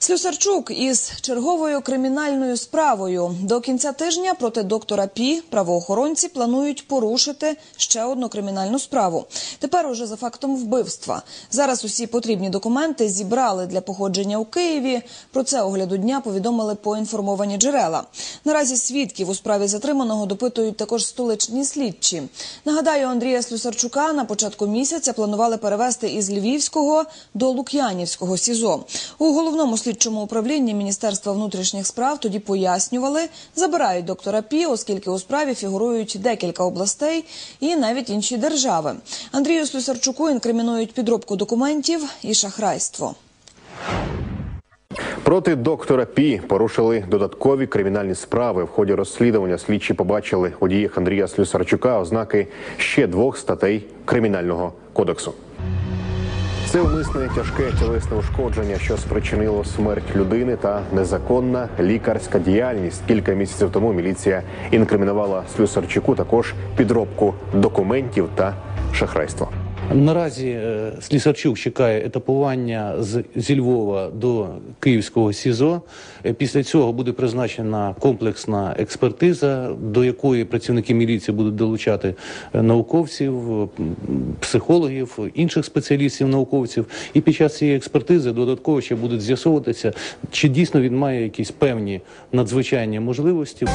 Слюсарчук із черговою кримінальною справою до кінця тижня проти доктора Пі правоохоронці планують порушити ще одну кримінальну справу. Тепер уже за фактом вбивства. Зараз усі потрібні документи зібрали для походження у Києві. Про це огляду дня повідомили поінформовані джерела. Наразі свідків у справі затриманого допитують також столичні слідчі. Нагадаю, Андрія Слюсарчука на початку місяця планували перевести із Львівського до Лук'янівського СІЗО. У головному слідчому управлінні Міністерства внутрішніх справ тоді пояснювали, забирають доктора Пі, оскільки у справі фігурують декілька областей і навіть інші держави. Андрію Слюсарчуку інкримінують підробку документів і шахрайство. Проти доктора Пі порушили додаткові кримінальні справи. В ході розслідування слідчі побачили у діях Андрія Слюсарчука ознаки ще двох статей кримінального кодексу. Це умисне тяжке тілесне ушкодження, що спричинило смерть людини та незаконна лікарська діяльність. Кілька місяців тому міліція інкримінувала Слюсарчуку також підробку документів та шахрайство. Наразі е, Слісарчук чекає етапування з, зі Львова до Київського СІЗО. Е, Після цього буде призначена комплексна експертиза, до якої працівники міліції будуть долучати е, науковців, психологів, інших спеціалістів, науковців. І під час цієї експертизи додатково ще будуть з'ясовуватися, чи дійсно він має якісь певні надзвичайні можливості.